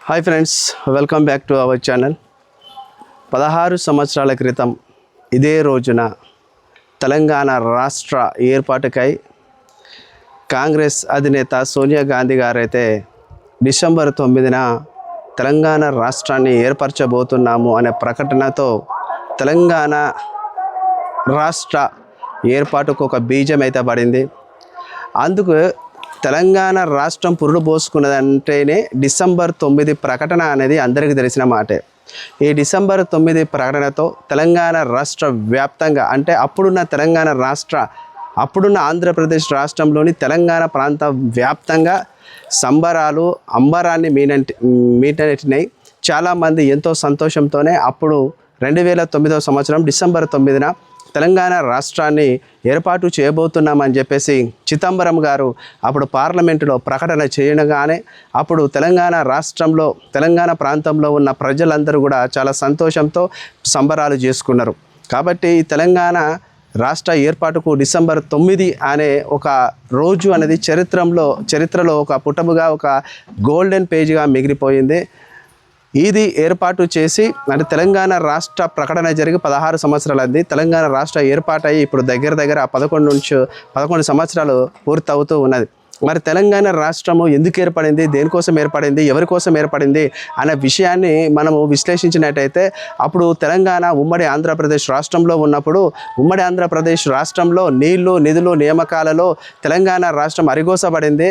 Hi friends welcome back to our channel. పదహారు సంవత్సరాల క్రితం ఇదే రోజున తెలంగాణ రాష్ట్ర ఏర్పాటుకై కాంగ్రెస్ అధినేత సోనియా గాంధీ గారైతే డిసెంబర్ తొమ్మిదిన తెలంగాణ రాష్ట్రాన్ని ఏర్పరచబోతున్నాము అనే ప్రకటనతో తెలంగాణ రాష్ట్ర ఏర్పాటుకు ఒక బీజం అయితే పడింది. అందుకు తెలంగాణ రాష్ట్రం పురుడు పోసుకున్నదంటేనే డిసెంబర్ తొమ్మిది ప్రకటన అనేది అందరికీ తెలిసిన మాటే. ఈ డిసెంబర్ తొమ్మిది ప్రకటనతో తెలంగాణ రాష్ట్ర వ్యాప్తంగా అంటే అప్పుడున్న తెలంగాణ రాష్ట్ర అప్పుడున్న ఆంధ్రప్రదేశ్ రాష్ట్రంలోని తెలంగాణ ప్రాంత వ్యాప్తంగా సంబరాలు అంబరాన్ని మీనంటి మీటనెట్టినాయి చాలామంది ఎంతో సంతోషంతోనే అప్పుడు రెండు వేల తొమ్మిదవ సంవత్సరం డిసెంబర్ తొమ్మిదిన తెలంగాణ రాష్ట్రాన్ని ఏర్పాటు చేయబోతున్నామని చెప్పేసి చిదంబరం గారు అప్పుడు పార్లమెంటులో ప్రకటన చేయగానే అప్పుడు తెలంగాణ రాష్ట్రంలో తెలంగాణ ప్రాంతంలో ఉన్న ప్రజలందరూ కూడా చాలా సంతోషంతో సంబరాలు చేసుకున్నారు. కాబట్టి తెలంగాణ రాష్ట్ర ఏర్పాటుకు డిసెంబర్ తొమ్మిది అనే ఒక రోజు అనేది చరిత్రలో చరిత్రలో ఒక పుటముగా ఒక గోల్డెన్ పేజ్గా మిగిలిపోయింది. ఇది ఏర్పాటు చేసి అంటే తెలంగాణ రాష్ట్ర ప్రకటన జరిగి పదహారు సంవత్సరాలది తెలంగాణ రాష్ట్ర ఏర్పాటై ఇప్పుడు దగ్గర దగ్గర పదకొండు నుంచి పదకొండు సంవత్సరాలు పూర్తవుతూ ఉన్నది. మరి తెలంగాణ రాష్ట్రము ఎందుకు ఏర్పడింది? దేనికోసం ఏర్పడింది? ఎవరి కోసం ఏర్పడింది? అనే విషయాన్ని మనము విశ్లేషించినట్టయితే అప్పుడు తెలంగాణ ఉమ్మడి ఆంధ్రప్రదేశ్ రాష్ట్రంలో ఉన్నప్పుడు ఉమ్మడి ఆంధ్రప్రదేశ్ రాష్ట్రంలో నీళ్ళు నిధులు నియామకాలలో తెలంగాణ రాష్ట్రం అరిగోసబడింది.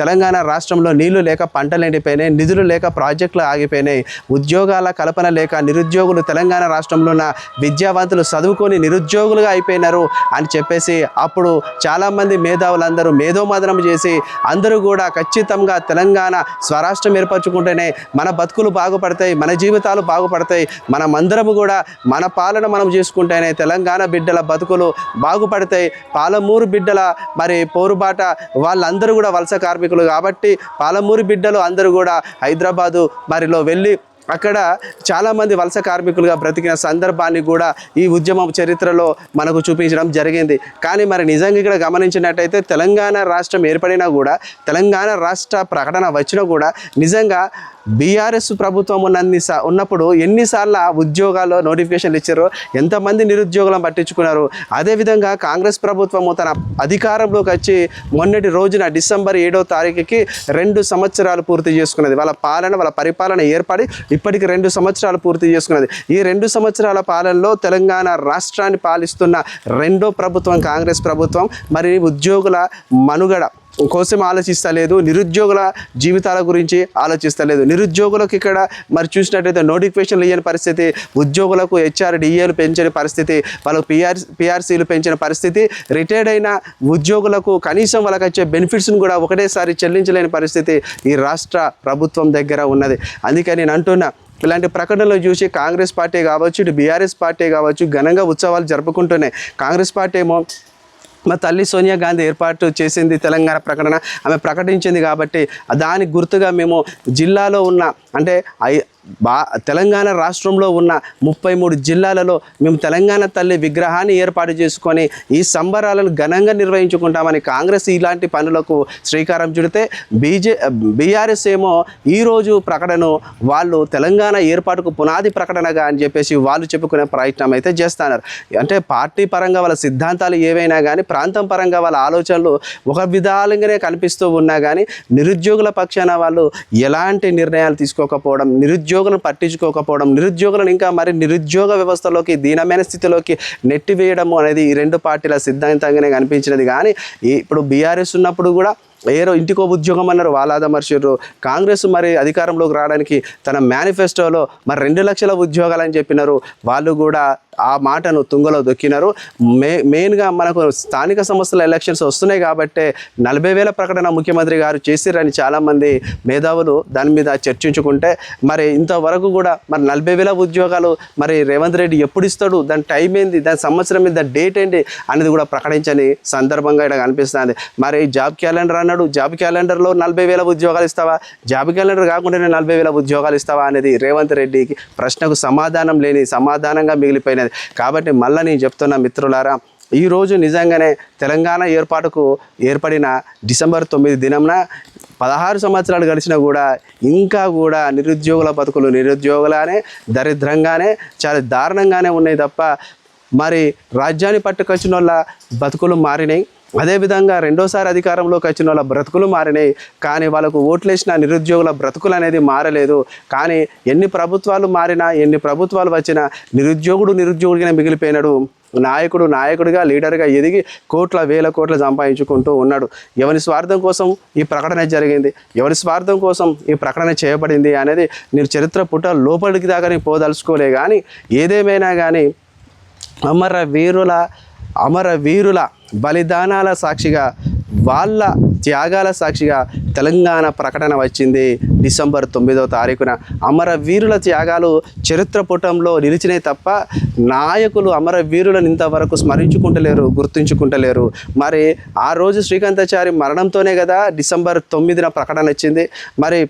తెలంగాణ రాష్ట్రంలో నీళ్ళు లేక పంటలు ఎండిపోయినాయి నిధులు లేక ప్రాజెక్టులు ఆగిపోయినాయి. ఉద్యోగాల కల్పన లేక నిరుద్యోగులు తెలంగాణ రాష్ట్రంలో ఉన్న విద్యావంతులు చదువుకొని నిరుద్యోగులుగా అయిపోయినారు అని చెప్పేసి అప్పుడు చాలామంది మేధావులందరూ మేధోమదనం చేసి అందరూ కూడా ఖచ్చితంగా తెలంగాణ స్వరాష్ట్రం ఏర్పరచుకుంటేనే మన బతుకులు బాగుపడతాయి మన జీవితాలు బాగుపడతాయి మనమందరము కూడా మన పాలన మనం చేసుకుంటేనే తెలంగాణ బిడ్డల బతుకులు బాగుపడతాయి. పాలమూరు బిడ్డల మరి పోరుబాట వాళ్ళందరూ కూడా వలస కార్మికులు కాబట్టి పాలమూరు బిడ్డలు అందరూ కూడా హైదరాబాదు మరిలో వెళ్ళి అక్కడ చాలామంది వలస కార్మికులుగా బ్రతికిన సందర్భాన్ని కూడా ఈ ఉద్యమం చరిత్రలో మనకు చూపించడం జరిగింది. కానీ మరి నిజంగా ఇక్కడ గమనించినట్టయితే తెలంగాణ రాష్ట్రం ఏర్పడినా కూడా తెలంగాణ రాష్ట్ర ప్రకటన వచ్చినా కూడా నిజంగా బీఆర్ఎస్ ప్రభుత్వం ఉన్నన్ని సా ఉన్నప్పుడు ఎన్నిసార్లు ఉద్యోగాల్లో నోటిఫికేషన్లు ఇచ్చారో ఎంతమంది నిరుద్యోగులను పట్టించుకున్నారు? అదేవిధంగా కాంగ్రెస్ ప్రభుత్వము తన అధికారంలోకి వచ్చి మొన్నటి రోజున డిసెంబర్ ఏడో తారీఖుకి రెండు సంవత్సరాలు పూర్తి చేసుకున్నది. వాళ్ళ పాలన వాళ్ళ పరిపాలన ఏర్పడి ఇప్పటికి రెండు సంవత్సరాలు పూర్తి చేసుకున్నది. ఈ రెండు సంవత్సరాల పాలనలో తెలంగాణ రాష్ట్రాన్ని పాలిస్తున్న రెండో ప్రభుత్వం కాంగ్రెస్ ప్రభుత్వం. మరి ఉద్యోగుల మనుగడ కోసం ఆలోచిస్తలేదు నిరుద్యోగుల జీవితాల గురించి ఆలోచిస్తలేదు. నిరుద్యోగులకు ఇక్కడ మరి చూసినట్టయితే నోటిఫికేషన్లు ఇవ్వని పరిస్థితి ఉద్యోగులకు హెచ్ఆర్ డిఏలు పెంచని పరిస్థితి వాళ్ళకు పిఆర్ పిఆర్సీలు పెంచిన పరిస్థితి రిటైర్డ్ అయిన ఉద్యోగులకు కనీసం వాళ్ళకి వచ్చే బెనిఫిట్స్ని కూడా ఒకటేసారి చెల్లించలేని పరిస్థితి ఈ రాష్ట్ర ప్రభుత్వం దగ్గర ఉన్నది. అందుకని నేను అంటున్నా ఇలాంటి ప్రకటనలు చూసి కాంగ్రెస్ పార్టీ కావచ్చు ఇటు బీఆర్ఎస్ పార్టీ కావచ్చు ఘనంగా ఉత్సవాలు జరుపుకుంటున్నాయి కాంగ్రెస్ పార్టీ ఏమో మా తల్లి సోనియా గాంధీ ఏర్పాటు చేసింది తెలంగాణ ప్రకటన ఆమె ప్రకటించింది కాబట్టి దానికి గుర్తుగా మేము జిల్లాలో ఉన్న అంటే ఐ బా తెలంగాణ రాష్ట్రంలో ఉన్న ముప్పై మూడు జిల్లాలలో మేము తెలంగాణ తల్లి విగ్రహాన్ని ఏర్పాటు చేసుకొని ఈ సంబరాలను ఘనంగా నిర్వహించుకుంటామని కాంగ్రెస్ ఇలాంటి పనులకు శ్రీకారం చుడితే బీజే బీఆర్ఎస్ ఏమో ఈరోజు ప్రకటన వాళ్ళు తెలంగాణ ఏర్పాటుకు పునాది ప్రకటనగా అని చెప్పేసి వాళ్ళు చెప్పుకునే ప్రయత్నం అయితే చేస్తున్నారు. అంటే పార్టీ పరంగా వాళ్ళ సిద్ధాంతాలు ఏవైనా కానీ ప్రాంతం పరంగా వాళ్ళ ఆలోచనలు ఒక విధాలుగానే కనిపిస్తూ ఉన్నా కానీ నిరుద్యోగుల పక్షాన వాళ్ళు ఎలాంటి నిర్ణయాలు తీసుకోకపోవడం నిరుద్యోగులను పట్టించుకోకపోవడం నిరుద్యోగులను ఇంకా మరి నిరుద్యోగ వ్యవస్థలోకి దీనమైన స్థితిలోకి నెట్టివేయడం అనేది ఈ రెండు పార్టీల సిద్ధాంతంగానే కనిపించినది. కానీ ఇప్పుడు బీఆర్ఎస్ ఉన్నప్పుడు కూడా ఏరో ఇంటికో ఉద్యోగం అన్నారు వాళ్ళాదమర్చారు కాంగ్రెస్ మరి అధికారంలోకి రావడానికి తన మేనిఫెస్టోలో మరి రెండు లక్షల ఉద్యోగాలు అని చెప్పినారు. వాళ్ళు కూడా ఆ మాటను తుంగలో దొక్కినారు. మే మెయిన్గా మనకు స్థానిక సంస్థల ఎలక్షన్స్ వస్తున్నాయి కాబట్టి నలభై వేల ప్రకటన ముఖ్యమంత్రి గారు చేసిరని చాలామంది మేధావులు దాని మీద చర్చించుకుంటే మరి ఇంతవరకు కూడా మరి నలభై వేల ఉద్యోగాలు మరి రేవంత్ రెడ్డి ఎప్పుడు ఇస్తాడు? దాని టైం ఏంది? దాని సంవత్సరం మీద దాని డేట్ ఏంటి? అనేది కూడా ప్రకటించని సందర్భంగా ఇక్కడ కనిపిస్తుంది. మరి జాబ్ క్యాలెండర్ అన్నాడు జాబ్ క్యాలెండర్లో నలభై వేల ఉద్యోగాలు ఇస్తావా? జాబ్ క్యాలెండర్ కాకుండానే నలభై వేల ఉద్యోగాలు ఇస్తావా అనేది రేవంత్ రెడ్డికి ప్రశ్నకు సమాధానం లేని సమాధానంగా మిగిలిపోయినది. కాబట్టి మళ్ళీ నేను చెప్తున్నా మిత్రులారా ఈరోజు నిజంగానే తెలంగాణ ఏర్పాటుకు ఏర్పడిన డిసెంబర్ తొమ్మిది దినంన పదహారు సంవత్సరాలు గడిచినా కూడా ఇంకా కూడా నిరుద్యోగుల బతుకులు నిరుద్యోగులానే దరిద్రంగానే చాలా దారుణంగానే ఉన్నాయి తప్ప మరి రాజ్యాన్ని పట్టుకొచ్చిన వాళ్ళ బతుకులు మారినాయి. అదేవిధంగా రెండోసారి అధికారంలోకి వచ్చిన వాళ్ళ బ్రతుకులు మారినాయి. కానీ వాళ్ళకు ఓట్లేసిన నిరుద్యోగుల బ్రతుకులు అనేది మారలేదు. కానీ ఎన్ని ప్రభుత్వాలు మారినా ఎన్ని ప్రభుత్వాలు వచ్చినా నిరుద్యోగుడు నిరుద్యోగుడిగానే మిగిలిపోయినాడు. నాయకుడు నాయకుడిగా లీడర్గా ఎదిగి కోట్ల వేల కోట్లు సంపాదించుకుంటూ ఉన్నాడు. ఎవరి స్వార్థం కోసం ఈ ప్రకటన జరిగింది? ఎవరి స్వార్థం కోసం ఈ ప్రకటన చేయబడింది అనేది నేను చరిత్ర పుట లోపలికి దాకా పోదలుచుకోలే. కానీ ఏదేమైనా కానీ అమర వీరుల అమర వీరుల బలిదానాల సాక్షిగా వాళ్ళ త్యాగాల సాక్షిగా తెలంగాణ ప్రకటన వచ్చింది డిసెంబర్ తొమ్మిదో తారీఖున. అమర వీరుల త్యాగాలు చరిత్ర పుటంలో నిలిచినాయి తప్ప నాయకులు అమర వీరులను ఇంతవరకు స్మరించుకుంటలేరు గుర్తుంచుకుంటలేరు. మరి ఆ రోజు శ్రీకాంతాచారి మరణంతోనే కదా డిసెంబర్ తొమ్మిదిన ప్రకటన వచ్చింది. మరి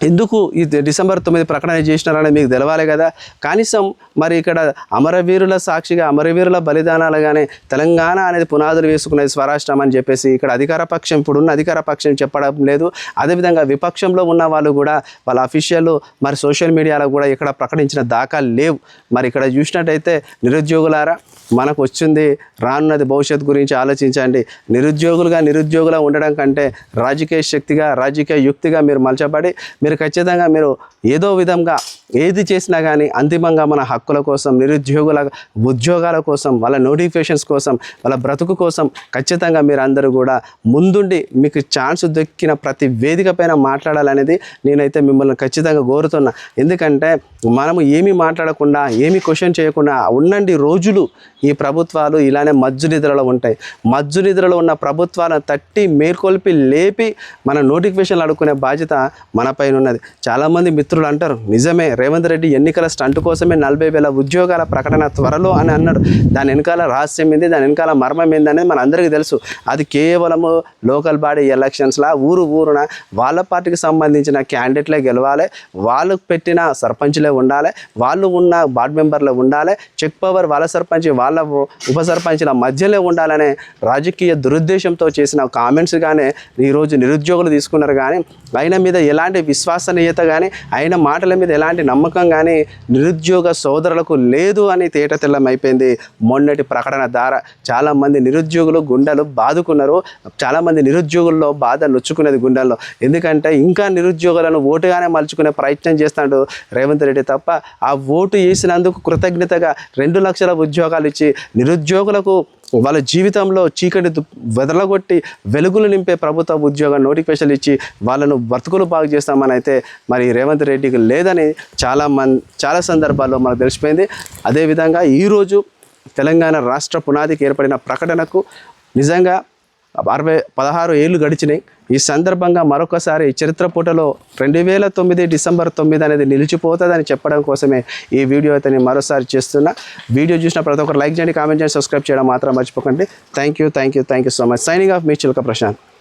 ఎందుకు ఈ డిసెంబర్ తొమ్మిది ప్రకటన చేసినారని మీకు తెలవాలి కదా? కనీసం మరి ఇక్కడ అమరవీరుల సాక్షిగా అమరవీరుల బలిదానాలుగానే తెలంగాణ అనేది పునాదులు వేసుకునేది స్వరాష్ట్రం అని చెప్పేసి ఇక్కడ అధికార పక్షం ఇప్పుడున్న అధికార పక్షం చెప్పడం లేదు. అదేవిధంగా విపక్షంలో ఉన్న వాళ్ళు కూడా వాళ్ళ అఫీషియల్ మరి సోషల్ మీడియాలో కూడా ఇక్కడ ప్రకటించిన దాఖలు లేవు. మరి ఇక్కడ చూసినట్టయితే నిరుద్యోగులారా మనకు వచ్చింది రానున్నది భవిష్యత్ గురించి ఆలోచించండి. నిరుద్యోగులుగా నిరుద్యోగులా ఉండడం కంటే రాజకీయ శక్తిగా రాజకీయ యుక్తిగా మీరు మలచబడి మీరు ఖచ్చితంగా మీరు ఏదో విధంగా ఏది చేసినా కానీ అంతిమంగా మన హక్కుల కోసం నిరుద్యోగుల ఉద్యోగాల కోసం వాళ్ళ నోటిఫికేషన్స్ కోసం వాళ్ళ బ్రతుకు కోసం ఖచ్చితంగా మీరు అందరూ కూడా ముందుండి మీకు ఛాన్స్ దొక్కిన ప్రతి వేదిక పైన మాట్లాడాలనేది నేనైతే మిమ్మల్ని ఖచ్చితంగా కోరుతున్నా. ఎందుకంటే మనము ఏమి మాట్లాడకుండా ఏమి క్వశ్చన్ చేయకుండా ఉండండి రోజులు ఈ ప్రభుత్వాలు ఇలానే మజ్జు నిద్రలో ఉంటాయి. మజ్జు నిద్రలో ఉన్న ప్రభుత్వాలను తట్టి మేల్కొల్పి లేపి మన నోటిఫికేషన్లు అడుక్కునే బాధ్యత మనపై పైన ఉన్నది. చాలామంది మిత్రులు అంటారు నిజమే రేవంత్ రెడ్డి ఎన్నికల స్టంట్ కోసమే నలభై వేల ఉద్యోగాల ప్రకటన త్వరలో అని అన్నాడు. దాని వెనకాల రహస్యం ఏంది దాని వెనకాల మర్మం ఏంది అనేది మన అందరికీ తెలుసు. అది కేవలము లోకల్ బాడీ ఎలక్షన్స్లా ఊరు ఊరున వాళ్ళ పార్టీకి సంబంధించిన క్యాండిడేట్లే గెలవాలి. వాళ్ళు పెట్టిన సర్పంచ్లే ఉండాలి. వాళ్ళు ఉన్న వార్డ్ మెంబర్లే ఉండాలి. చెక్ పవర్ వాళ్ళ సర్పంచ్ వాళ్ళ ఉప సర్పంచ్ల మధ్యలో ఉండాలనే రాజకీయ దురుద్దేశంతో చేసిన కామెంట్స్ కానీ ఈరోజు నిరుద్యోగులు తీసుకున్నారు కానీ ఆయన మీద ఎలాంటి విశ్వసనీయత కానీ ఆయన మాటల మీద ఎలాంటి నమ్మకం కానీ నిరుద్యోగ సోదరులకు లేదు అని తేట తెల్లమైపోయింది మొన్నటి ప్రకటన ద్వారా చాలామంది నిరుద్యోగులు గుండెలు బాదుకున్నారు. చాలామంది నిరుద్యోగుల్లో బాధ నొచ్చుకునేది గుండెల్లో. ఎందుకంటే ఇంకా నిరుద్యోగులను ఓటుగానే మలుచుకునే ప్రయత్నం చేస్తాడు రేవంత్ రెడ్డి తప్ప ఆ ఓటు వేసినందుకు కృతజ్ఞతగా రెండు లక్షల ఉద్యోగాలు ఇచ్చి నిరుద్యోగులకు వాళ్ళ జీవితంలో చీకటి వెదలగొట్టి వెలుగులు నింపే ప్రభుత్వ ఉద్యోగ నోటిఫికేషన్లు ఇచ్చి వాళ్ళను బ్రతుకులు బాగు చేస్తామని అయితే మరి రేవంత్ రెడ్డికి లేదని చాలా మన్ చాలా సందర్భాల్లో మనకు తెలిసిపోయింది. అదేవిధంగా ఈరోజు తెలంగాణ రాష్ట్ర పునాదికి ఏర్పడిన ప్రకటనకు నిజంగా అరవై పదహారు ఏళ్ళు గడిచినాయి. ఈ సందర్భంగా మరొకసారి చరిత్ర పుటలో రెండు వేల తొమ్మిది డిసెంబర్ తొమ్మిది అనేది నిలిచిపోతుందని చెప్పడం కోసమే ఈ వీడియో అయితే నేను మరోసారి చేస్తున్నా. వీడియో చూసిన ప్రతి ఒక్కరు లైక్ చేయండి కామెంట్ చేయండి సబ్స్క్రైబ్ చేయడం మాత్రం మర్చిపోకండి. Thank you thank you thank you so much signing off me Chilaka Prashanth.